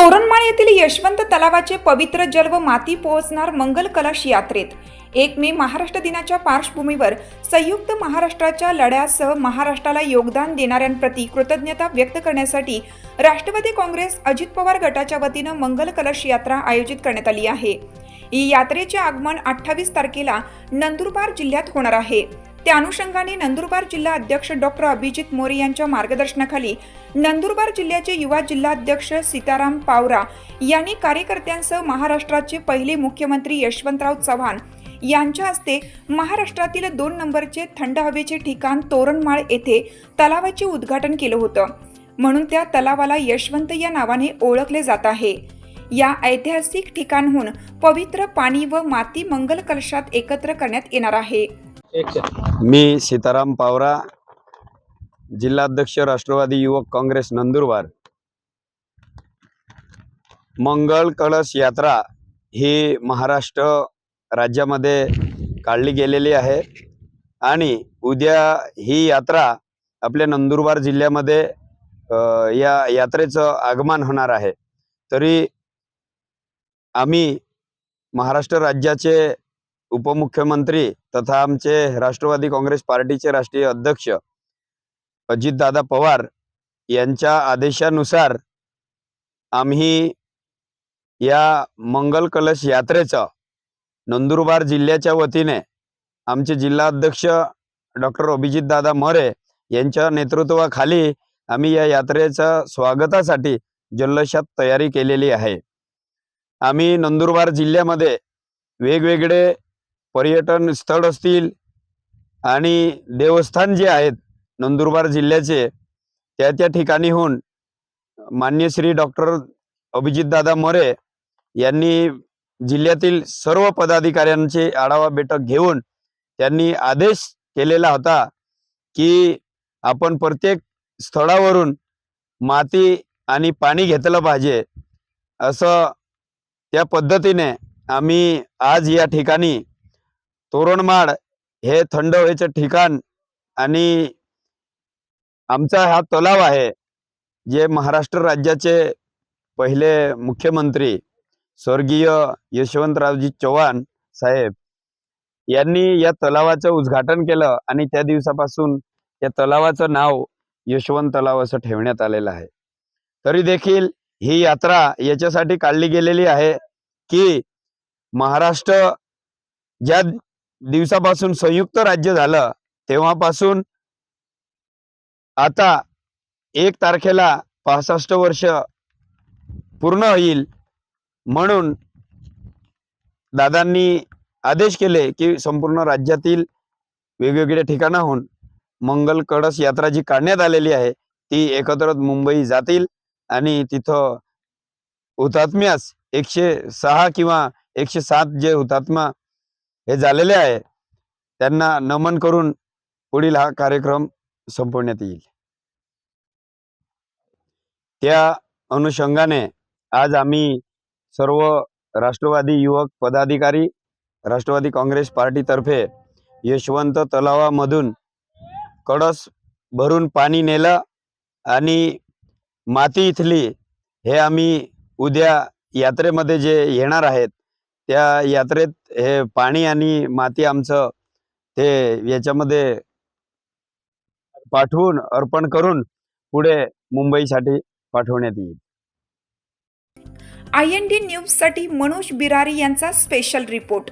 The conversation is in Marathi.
तोरणमाळ येथील यशवंत तलावाचे पवित्र जल व माती पोहोचणार मंगल कलश यात्रेत. एक मे महाराष्ट्र दिनाच्या पार्श्वभूमीवर संयुक्त महाराष्ट्राच्या लढ्यासह महाराष्ट्राला योगदान देणाऱ्यांप्रती कृतज्ञता व्यक्त करण्यासाठी राष्ट्रवादी काँग्रेस अजित पवार गटाच्या वतीनं मंगल कलश यात्रा आयोजित करण्यात आली आहे. ही यात्रेचे आगमन अठ्ठावीस तारखेला नंदुरबार जिल्ह्यात होणार आहे. त्या अनुषंगाने नंदुरबार जिल्हा अध्यक्ष डॉक्टर अभिजित मोरे यांच्या मार्गदर्शनाखाली नंदुरबार जिल्ह्याचे युवा जिल्हाध्यक्ष सीताराम पावरा यांनी कार्यकर्त्यांसह महाराष्ट्राचे पहिले मुख्यमंत्री यशवंतराव चव्हाण यांच्या हस्ते महाराष्ट्रातील दोन नंबरचे थंड हवेचे ठिकाण तोरणमाळ येथे तलावाचे उद्घाटन केलं होतं. म्हणून त्या तलावाला यशवंत या नावाने ओळखले जात आहे. या ऐतिहासिक ठिकाणहून पवित्र पाणी व माती मंगल कलशात एकत्र करण्यात येणार आहे. मी सीताराम पावरा जिल्हाध्यक्ष राष्ट्रवादी युवक काँग्रेस नंदुरबार. मंगळ कळस यात्रा ही महाराष्ट्र राज्यामध्ये काढली गेलेली आहे आणि उद्या ही यात्रा आपल्या नंदुरबार जिल्ह्यामध्ये या यात्रेचं आगमन होणार आहे. तरी आम्ही महाराष्ट्र राज्याचे उपमुख्यमंत्री तथा आमचे राष्ट्रवादी काँग्रेस पार्टीचे राष्ट्रीय अध्यक्ष अजितदादा पवार यांच्या आदेशानुसार आम्ही या मंगल कलश यात्रेचं नंदुरबार जिल्ह्याच्या वतीने आमचे जिल्हाध्यक्ष डॉक्टर अभिजितदादा मोरे यांच्या नेतृत्वाखाली आम्ही या यात्रेच्या स्वागतासाठी जल्लोषात तयारी केलेली आहे. आम्ही नंदुरबार जिल्ह्यामध्ये वेगवेगळे पर्यटन स्थळ असतील आणि देवस्थान जे आहेत नंदुरबार जिल्ह्याचे त्या त्या ठिकाणीहून मान्य श्री डॉक्टर अभिजितदादा मोरे यांनी जिल्ह्यातील सर्व पदाधिकाऱ्यांची आढावा बैठक घेऊन त्यांनी आदेश केलेला होता की आपण प्रत्येक स्थळावरून माती आणि पाणी घेतलं पाहिजे. असं त्या पद्धतीने आम्ही आज या ठिकाणी तोरणमाळ हे थंड हवेचं ठिकाण आणि आमचा हा तलाव आहे जे महाराष्ट्र राज्याचे पहिले मुख्यमंत्री स्वर्गीय यशवंतरावजी चव्हाण साहेब यांनी या तलावाचं उद्घाटन केलं आणि त्या दिवसापासून या तलावाचं नाव यशवंत तलाव असं ठेवण्यात आलेलं आहे. तरी देखील ही यात्रा याच्यासाठी काढली गेलेली आहे की महाराष्ट्र ज्या दिवसापासून संयुक्त राज्य झालं तेव्हापासून आता एक तारखेला पासष्ट वर्ष पूर्ण होईल म्हणून दादांनी आदेश केले की संपूर्ण राज्यातील वेगवेगळ्या ठिकाणाहून मंगल कळस यात्रा जी काढण्यात आलेली आहे ती एकत्र मुंबई जातील आणि तिथं हुतात्म्यास एकशे सहा किंवा एकशे सात जे हुतात्मा हे झालेले आहे. त्यांना नमन करून पुढील हा कार्यक्रम संपवण्यात येईल. त्या अनुषंगाने आज आम्ही सर्व राष्ट्रवादी युवक पदाधिकारी राष्ट्रवादी काँग्रेस पार्टीतर्फे यशवंत तलावामधून कळस भरून पाणी नेलं आणि माती इथली हे आम्ही उद्या यात्रेमध्ये जे येणार आहेत त्या यात्रेत हे पाणी आणि माती आमचं ते याच्यामध्ये पाठवून अर्पण करून पुढे मुंबईसाठी पाठवण्यात येईल. आय एन डी न्यूजसाठी मनोज बिरारी यांचा स्पेशल रिपोर्ट